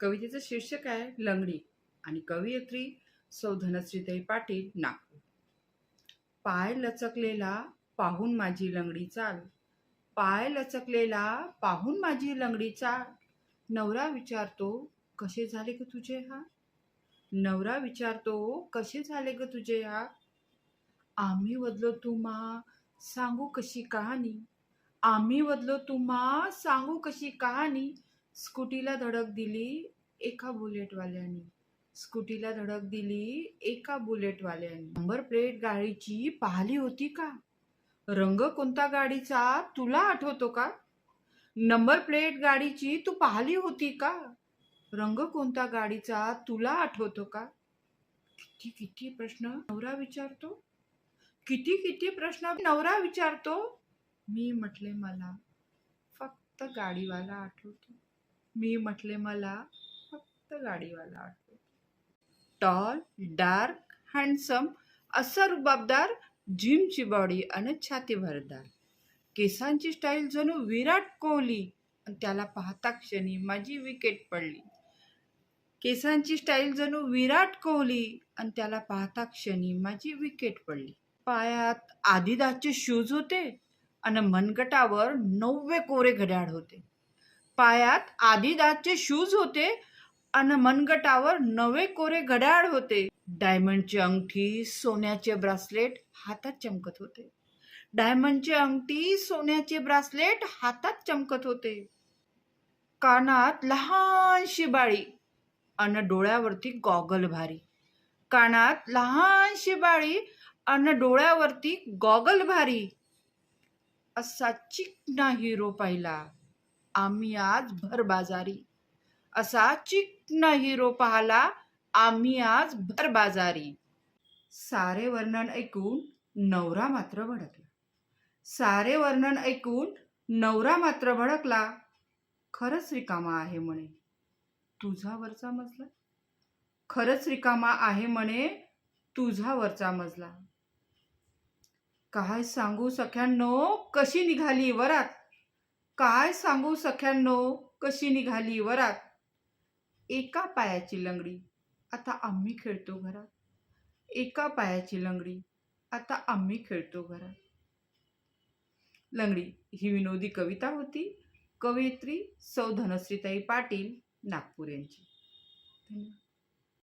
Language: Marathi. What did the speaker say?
कवितेचं शीर्षक आहे लंगडी आणि कवयित्री सौ धनश्रीताई पाटील नागपूर. पाय लचकलेला पाहून माझी लंगडी चाल. पाय लचकलेला पाहून माझी लंगडी चाल. नवरा विचारतो कसे झाले ग तुझे हा नवरा विचारतो कसे झाले ग तुझे हा आम्ही वदलो तुम्हा सांगू कशी कहाणी? आम्ही वदलो तुम्हा सांगू कशी कहाणी? स्कूटीला धडक दिली एका बुलेटवाल्याने. स्कूटीला धडक दिली एका बुलेटवाल्याने. नंबर प्लेट गाडीची पाहिली होती का? रंग कोणता गाडीचा? तुला आठवतो का? नंबर प्लेट गाडीची तू पाहिली होती का? रंग कोणता गाडीचा? तुला आठवतो का? किती किती प्रश्न नवरा विचारतो? किती किती प्रश्न नवरा विचारतो? मी म्हटले मला फक्त गाडीवाला आठवतो. मी म्हटले मला फक्त गाडीवाला आठवतो टॉल डार्क हँडसम असा रुबाबदार जिमची बॉडी आणि छाती भरदार केसांची स्टाईल जणू विराट कोहली. आणि त्याला पाहता क्षणी माझी विकेट पडली. केसांची स्टाईल जणू विराट कोहली. आणि त्याला पाहता क्षणी माझी विकेट पडली. पायात आदिदासचे शूज होते. आणि मनगटावर नववे कोरे घड्याळ होते. पायात आदिदासचे शूज होते आणि मनगटावर नवे कोरे घड्याळ होते. डायमंडची अंगठी सोन्याचे ब्रासलेट हातात चमकत होते. डायमंडची अंगठी सोन्याचे ब्रासलेट हातात चमकत होते. कानात लहानशी बाळी अन डोळ्यावरती गॉगल भारी. कानात लहानशी बाळी अन डोळ्यावरती गॉगल भारी. असा चिकना हिरो पाहिला. आम्ही आज भरबाजारी असा चिकन हिरो पाहला आम्ही आज भरबाजारी सारे वर्णन ऐकून नवरा मात्र भडकला. सारे वर्णन ऐकून नवरा मात्र भडकला. खरंच रिकामा आहे म्हणे. तुझा वरचा मजला? खरंच रिकामा आहे म्हणे तुझा वरचा मजला. काय सांगू सख्यांनो कशी निघाली वरात? काय सांगू सख्यांनो? कशी निघाली वरात? एका पायाची लंगडी. आता आम्ही खेळतो घरात. एका पायाची लंगडी. आता आम्ही खेळतो घरात. लंगडी. ही विनोदी कविता होती. कवयित्री सौ धनश्रीताई पाटील नागपूर यांची. धन्यवाद.